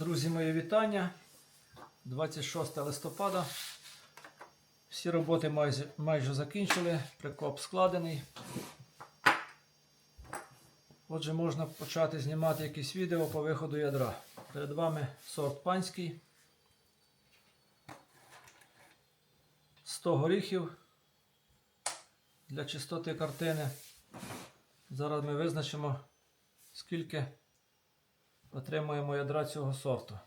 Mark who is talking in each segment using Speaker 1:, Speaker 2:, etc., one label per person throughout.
Speaker 1: Друзі, мої вітання. 26 листопада. Всі роботи майже, майже закінчили. Прикоп складений. Отже, можна почати знімати якісь відео по виходу ядра. Перед вами сорт панський. 100 горіхів для чистоти картини. Зараз ми визначимо, скільки отримуємо ядра цього сорту.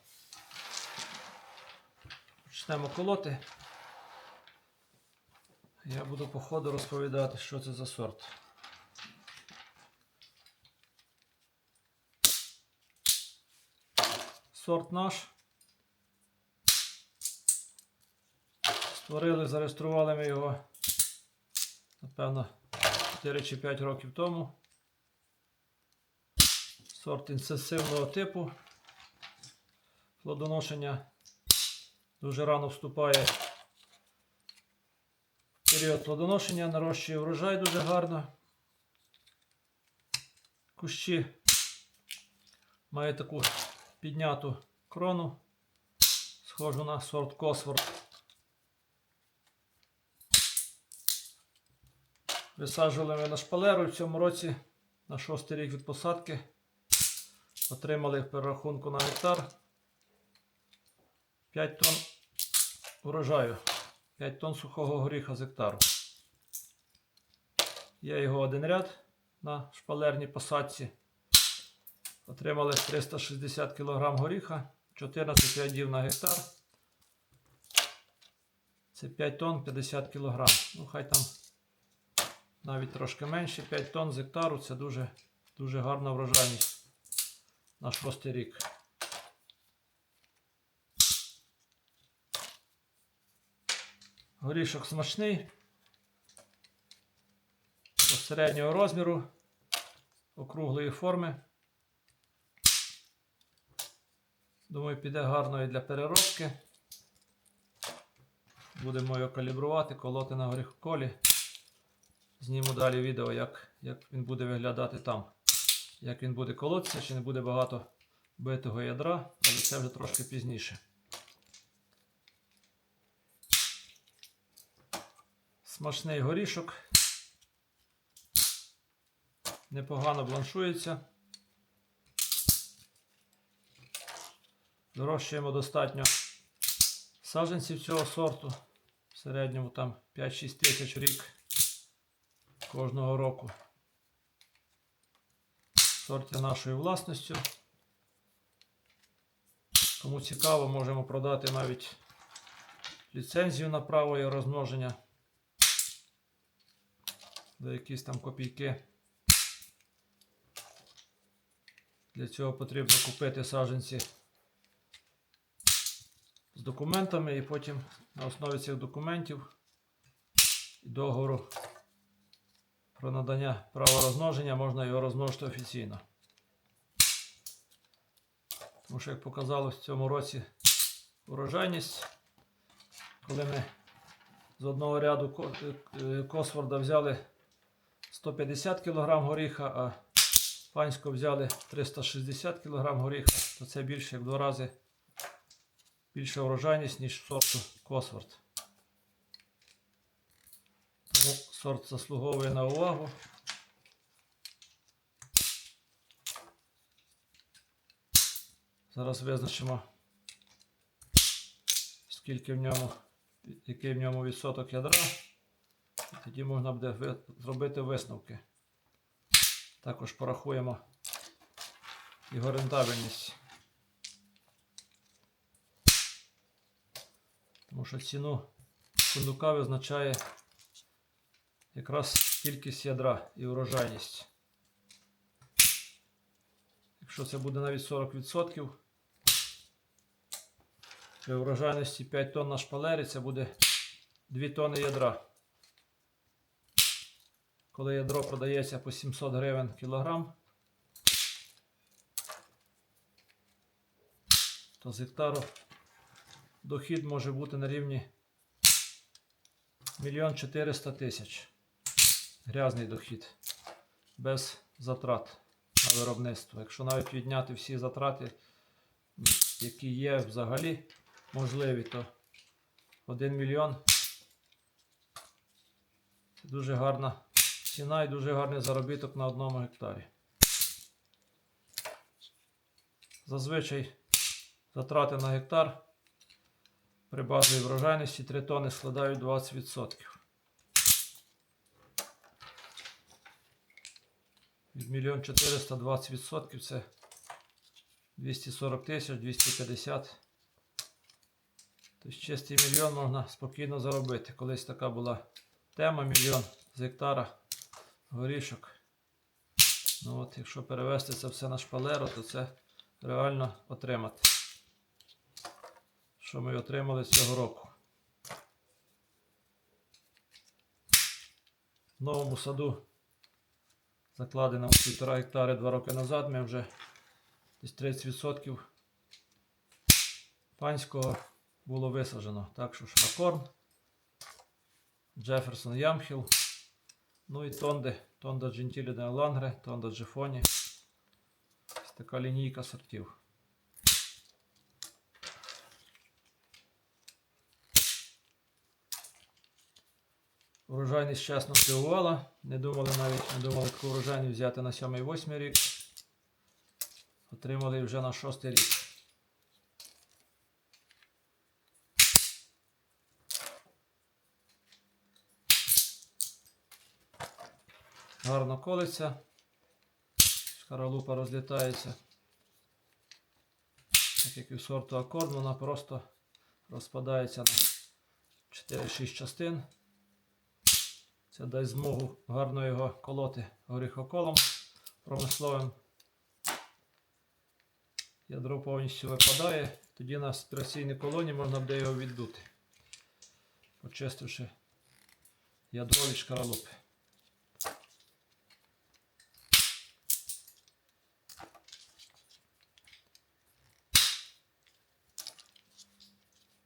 Speaker 1: Почнемо колоти. Я буду по ходу розповідати, що це за сорт. Сорт наш. Створили, зареєстрували ми його, напевно, 4 чи 5 років тому. Сорт інтенсивного типу. Плодоношення дуже рано вступає в період плодоношення, нарощує врожай дуже гарно. Кущі має таку підняту крону, схожу на сорт Косворд. Висаджували ми на шпалеру в цьому році на шостий рік від посадки. Отримали в перерахунку на гектар 5 тонн урожаю, 5 тонн сухого горіха з гектару. Є його один ряд на шпалерній посадці. Отримали 360 кг горіха, 14 рядів на гектар. Це 5 тонн 50 кг. Ну, хай там навіть трошки менше, 5 тонн з гектару це дуже, дуже гарна врожайність на шостий рік. Горішок смачний, середнього розміру, округлої форми. Думаю, піде гарно і для переробки. Будемо його калібрувати, колоти на горіхоколі. Зніму далі відео, як, як він буде виглядати там. Як він буде колотися, чи не буде багато битого ядра, але це вже трошки пізніше. Смачний горішок. Непогано бланшується. Вирощуємо достатньо саджанців цього сорту. В середньому там 5-6 тисяч рік кожного року. Сорт є нашою власністю. Кому цікаво, можемо продати навіть ліцензію на право і розмноження. За якісь там копійки. Для цього потрібно купити саджанці з документами і потім на основі цих документів і договору про надання права розмноження можна його розмножити офіційно. Тому що, як показало в цьому році урожайність, коли ми з одного ряду е, Косфорда взяли 150 кг горіха, а панського взяли 360 кг горіха, то це більше як в два рази більша урожайність, ніж сорту Косфорд. Тому сорт заслуговує на увагу. Зараз визначимо, скільки в ньому, який в ньому відсоток ядра. Тоді можна буде зробити висновки. Також порахуємо його рентабельність. Тому що ціну фундука визначає якраз кількість ядра і урожайність. Якщо це буде навіть 40%, при урожайності 5 тонн на шпалері це буде 2 тонни ядра. Коли ядро продається по 700 гривень кілограм, то з гектару дохід може бути на рівні 1 400 тисяч. Грязний дохід. Без затрат на виробництво. Якщо навіть відняти всі затрати які є взагалі можливі, то 1 мільйон це дуже гарна ціна і дуже гарний заробіток на одному гектарі. Зазвичай затрати на гектар при базовій врожайності 3 тонни складають 20%. Від 1 400 20% це 240 тисяч, 250. Тобто чистий мільйон можна спокійно заробити. Колись така була тема мільйон з гектара горішок. Ну от, якщо перевести це все на шпалеру, то це реально отримати. Що ми отримали цього року. В новому саду закладено півтора гектари два роки назад. Ми вже десь 30% панського було висаджено. Так що шмакорн, Джеферсон Ямхіл, ну і тонди, тонда Джентілі де Лангре, тонда Джефоні. Ось така лінійка сортів. Урожайність чесно здивувала. Не думали навіть, не думали таку урожайність взяти на 7-8 рік. Отримали вже на 6 рік. Гарно колиться. Шкаралупа розлітається. Так як і в сорту акорд, вона просто розпадається на 4-6 частин. Це дасть змогу гарно його колоти горіхоколом промисловим. Ядро повністю випадає, тоді на спіраційній колоні можна буде його віддути, почистивши ядро від шкаралупи.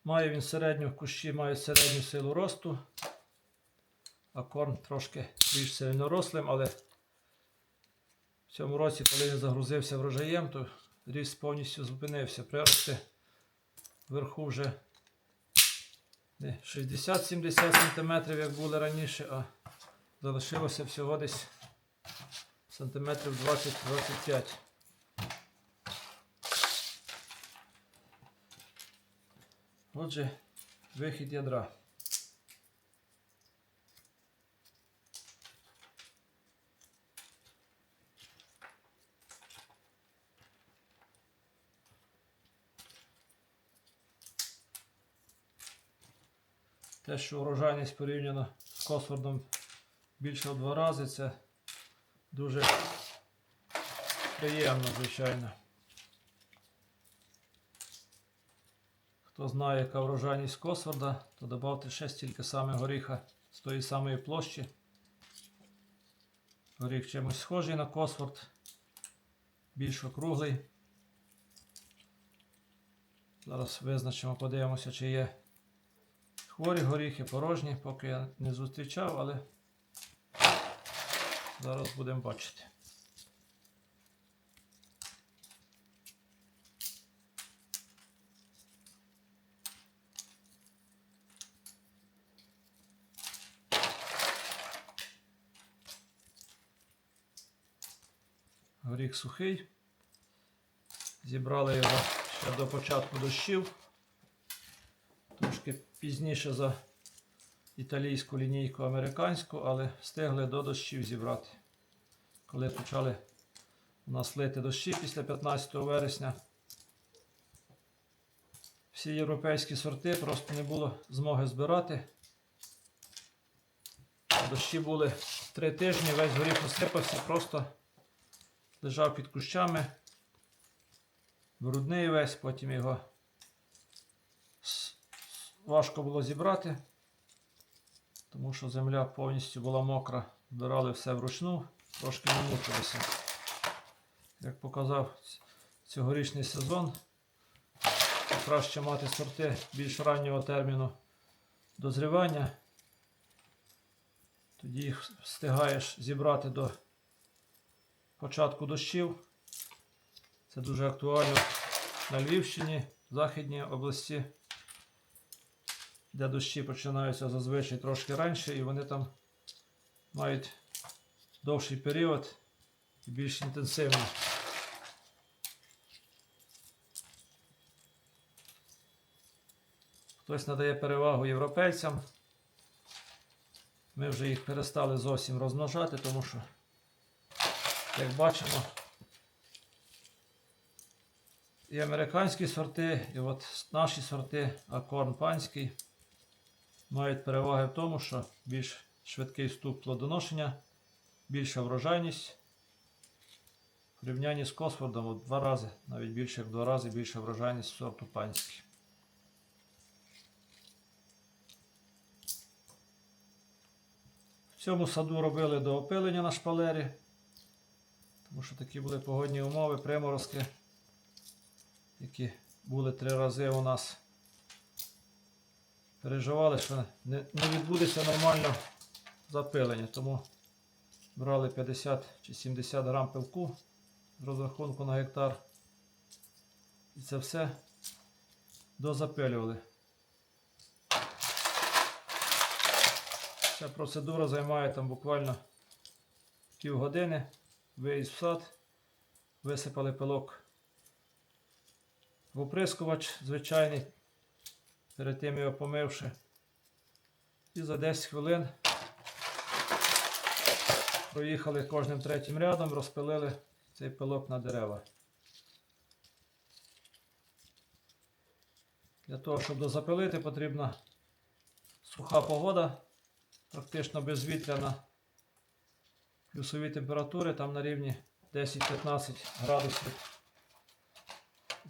Speaker 1: Має він середню кущі, має середню силу росту, а корм трошки більш сильнорослим, але в цьому році, коли він загрузився врожаєм, то ріст повністю зупинився. Прирости вверху вже не 60-70 см, як були раніше, а залишилося всього десь сантиметрів 20-25. Отже, вихід ядра. Те, що урожайність порівняно з Косфордом більше в два рази, це дуже приємно, звичайно. Хто знає, яка врожайність Косфорда, то додавте ще стільки саме горіха з тої самої площі. Горіх чимось схожий на Косфорд, більш округлий. Зараз визначимо, подивимося, чи є хворі горіхи, порожні, поки я не зустрічав, але зараз будемо бачити. Горіх сухий. Зібрали його ще до початку дощів. Пізніше за італійську лінійку американську, але встигли до дощів зібрати. Коли почали у нас лити дощі після 15 вересня. Всі європейські сорти просто не було змоги збирати. Дощі були три тижні, весь горіх розсипався, просто лежав під кущами, брудний весь, потім його важко було зібрати, тому що земля повністю була мокра, збирали все вручну, трошки не мучилися. Як показав цьогорічний сезон, краще мати сорти більш раннього терміну дозрівання. Тоді їх встигаєш зібрати до початку дощів. Це дуже актуально на Львівщині, в Західній області, де дощі починаються зазвичай трошки раніше, і вони там мають довший період і більш інтенсивний. Хтось надає перевагу європейцям. Ми вже їх перестали зовсім розмножати, тому що, як бачимо, і американські сорти, і от наші сорти, акорн панський, мають переваги в тому, що більш швидкий вступ плодоношення, більша врожайність. В порівнянні з Косфордом в два рази, навіть більше як в два рази більша врожайність сорту панський. В цьому саду робили до опилення на шпалері, тому що такі були погодні умови, приморозки, які були три рази у нас. Переживали, що не, не відбудеться нормально запилення, тому брали 50 чи 70 грам пилку з розрахунку на гектар. І це все дозапилювали. Ця процедура займає там буквально півгодини. Виїзд в сад, висипали пилок в оприскувач звичайний, перед тим його помивши. І за 10 хвилин проїхали кожним третім рядом, розпилили цей пилок на дерева. Для того, щоб дозапилити, потрібна суха погода практично безвітряна. Плюсові температури там на рівні 10-15 градусів.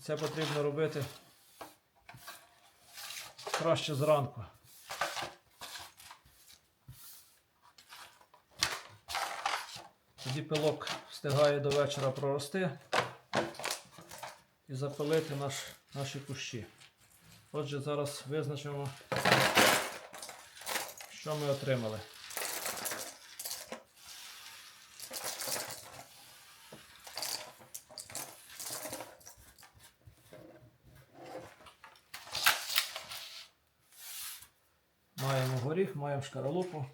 Speaker 1: Це потрібно робити краще зранку. Тоді пилок встигає до вечора прорости і запилити наш, наші кущі. Отже, зараз визначимо що ми отримали? Маємо шкаралупу,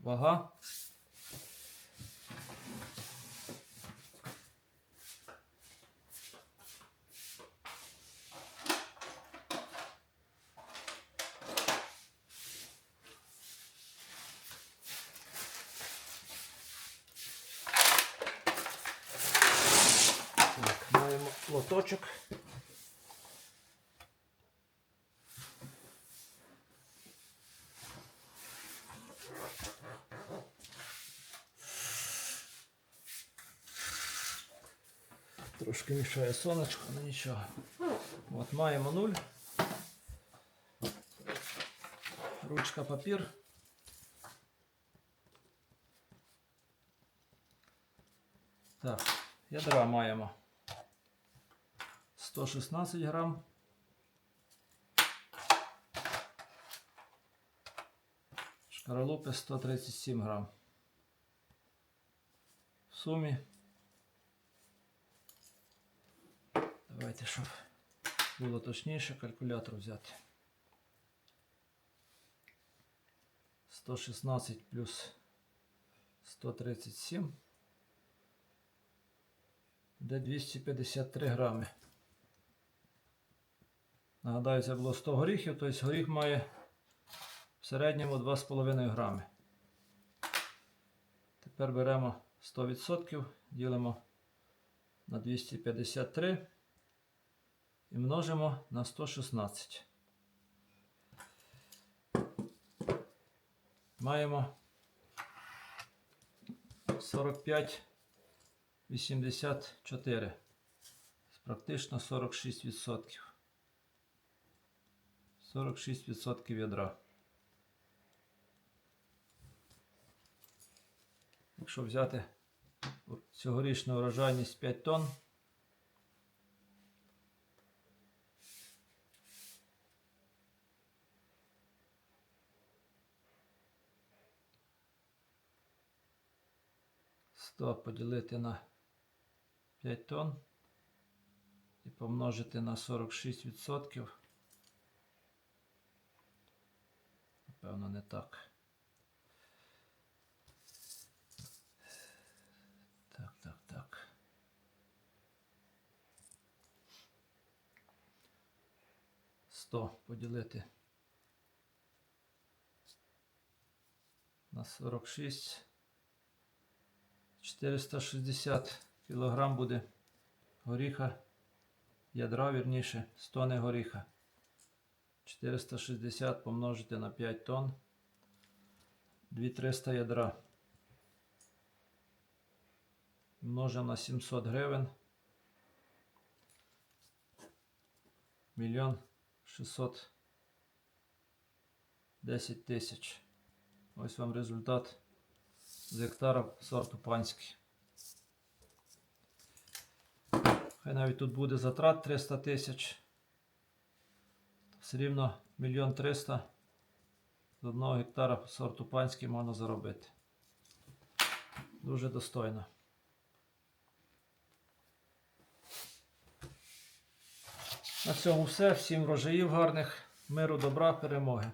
Speaker 1: вага. Так, маємо лоточок. Трошки мішає сонечко, але нічого. От маємо нуль. Ручка папір. Так, ядра маємо 116 грам. Шкаралупи 137 грам. В сумі. Давайте, щоб було точніше, калькулятор взяти. 116 плюс 137 де 253 грами. Нагадаю, це було 100 горіхів, тобто горіх має в середньому 2,5 грами. Тепер беремо 100%, ділимо на 253 і множимо на 116. Маємо 45 84. Практично 46%. 46% ядра. Якщо взяти цьогорічну урожайність 5 тонн, Сто поділити на 5 тонн. і помножити на 46%. Напевно, не так. Так, так, так. Сто поділити на 46. 460 кілограм буде горіха, ядра, вірніше, 100 не горіха. 460 помножити на 5 тонн. 2300 ядра. Множимо на 700 гривень. Мільйон 610 тисяч. Ось вам результат з гектара сорту панський. Хай навіть тут буде затрат 300 тисяч. Все рівно мільйон 300 з одного гектара сорту панський можна заробити. Дуже достойно. На цьому все. Всім врожаїв гарних, миру, добра, перемоги.